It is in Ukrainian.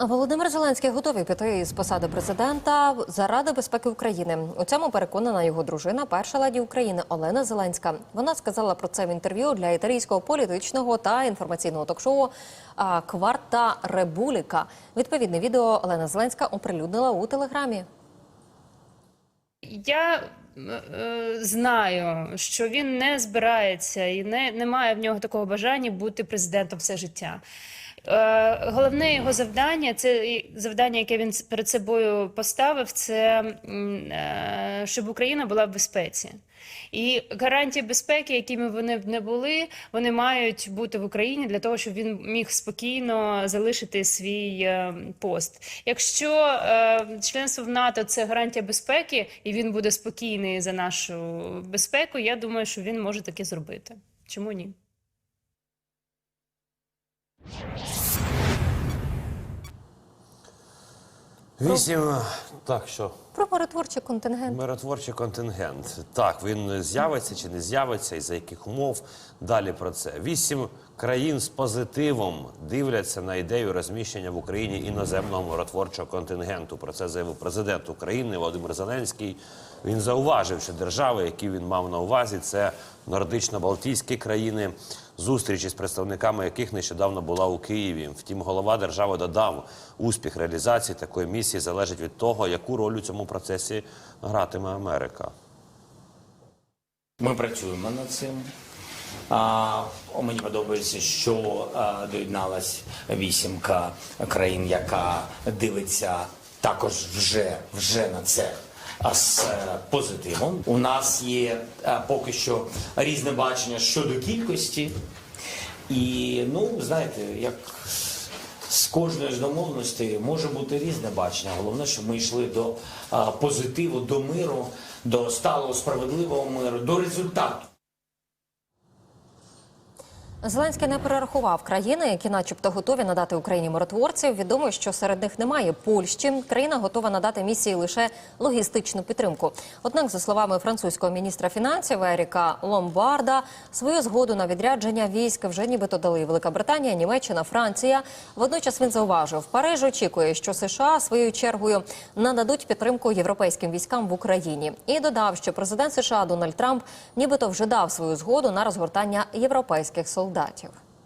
Володимир Зеленський готовий піти з посади президента заради безпеки України. У цьому переконана його дружина, перша леді України Олена Зеленська. Вона сказала про це в інтерв'ю для італійського політичного та інформаційного ток-шоу Кварта Ребуліка. Відповідне відео Олена Зеленська оприлюднила у телеграмі. Я е, знаю, що він не збирається і не, немає в нього такого бажання бути президентом все життя. Е, головне його завдання, це завдання, яке він перед собою поставив, це е, щоб Україна була в безпеці. І гарантії безпеки, якими вони б не були, вони мають бути в Україні для того, щоб він міг спокійно залишити свій е, пост. Якщо членство в НАТО це гарантія безпеки, і він буде спокійний за нашу безпеку, я думаю, що він може таке зробити. Чому ні? Вісім. Так, що? Про миротворчий контингент. Миротворчий контингент. Так, він з'явиться чи не з'явиться, і за яких умов. Далі про це. Вісім країн з позитивом дивляться на ідею розміщення в Україні іноземного миротворчого контингенту. Про це заявив президент України Володимир Зеленський. Він зауважив, що держави, які він мав на увазі, це нордично-балтійські країни, зустрічі з представниками яких нещодавно була у Києві. Втім, голова держави додав, успіх реалізації такої місії залежить від того, яку роль у цьому процесі гратиме Америка. Ми працюємо над цим. А, мені подобається, що а, доєдналась вісімка країн, яка дивиться також вже, вже на це. А з е, позитивом у нас є е, поки що різне бачення щодо кількості, і ну знаєте, як з кожної з домовленостей може бути різне бачення. Головне, щоб ми йшли до позитиву, до миру, до сталого справедливого миру, до результату. Зеленський не перерахував країни, які, начебто, готові надати Україні миротворців. Відомо, що серед них немає Польщі. Країна готова надати місії лише логістичну підтримку. Однак, за словами французького міністра фінансів Еріка Ломбарда, свою згоду на відрядження військ вже нібито дали Велика Британія, Німеччина, Франція. Водночас він зауважив, Париж очікує, що США своєю чергою нададуть підтримку європейським військам в Україні. І додав, що президент США Дональд Трамп нібито вже дав свою згоду на розгортання європейських солдатів.